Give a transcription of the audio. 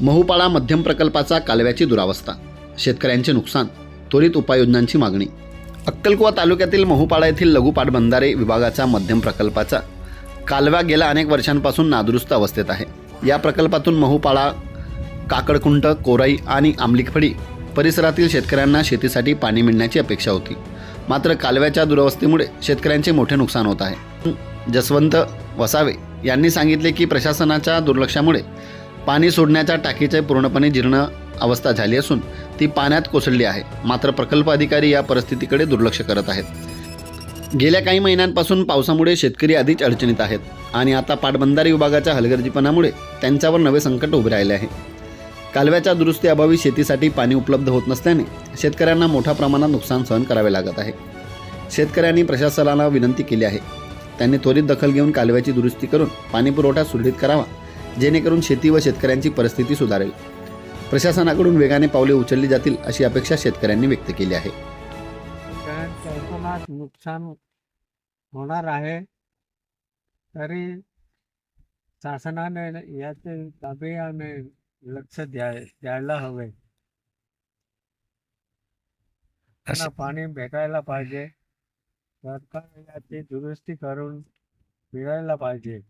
महुपाळा मध्यम प्रकल्पाचा कालव्याची दुरावस्था. शेतकऱ्यांचे नुकसान त्वरित उपाययोजनांची मागणी. अक्कलकुवा तालुक्यातील महुपाळा येथील लघु पाटबंधारे विभागाचा मध्यम प्रकल्पाचा कालवा गेल्या अनेक वर्षांपासून नादुरुस्त अवस्थेत आहे. या प्रकल्पातून महूपाळा काकडकुंट कोराई आणि आंबलिकफडी परिसरातील शेतकऱ्यांना शेतीसाठी पाणी मिळण्याची अपेक्षा होती. मात्र कालव्याच्या दुरवस्थेमुळे शेतकऱ्यांचे मोठे नुकसान होत आहे. जसवंत वसावे यांनी सांगितले की प्रशासनाच्या दुर्लक्षामुळे पाणी सोडण्याच्या टाकीचे पूर्णपणे जीर्ण अवस्था झाली असून ती पाण्यात कोसळली आहे. मात्र प्रकल्प अधिकारी या परिस्थितीकडे दुर्लक्ष करत आहेत. गेल्या काही महिन्यांपासून पावसामुळे शेतकरी आधीच अडचणीत आहेत आणि आता पाटबंधारे विभागाच्या हलगर्जीपणामुळे त्यांच्यावर नवे संकट उभे राहिले आहे. कालव्याच्या दुरुस्तीअभावी शेतीसाठी पाणी उपलब्ध होत नसल्याने शेतकऱ्यांना मोठ्या प्रमाणात नुकसान सहन करावे लागत आहे. शेतकऱ्यांनी प्रशासनाला विनंती केली आहे. त्यांनी त्वरित दखल घेऊन कालव्याची दुरुस्ती करून पाणीपुरवठा सुरळीत करावा जेणेकरून शेती व शेतकऱ्यांची परिस्थिती सुधारेल. प्रशासनाकडून वेगाने पावले उचलली जातील अशी अपेक्षा शेतकऱ्यांनी व्यक्त केली आहे. नुकसान होणार आहे तरी शासनाने याचे गांभीर्याने लक्ष द्या द्यायला हवे. त्यांना पाणी भेटायला पाहिजे. सरकार याची दुरुस्ती करून मिळायला पाहिजे.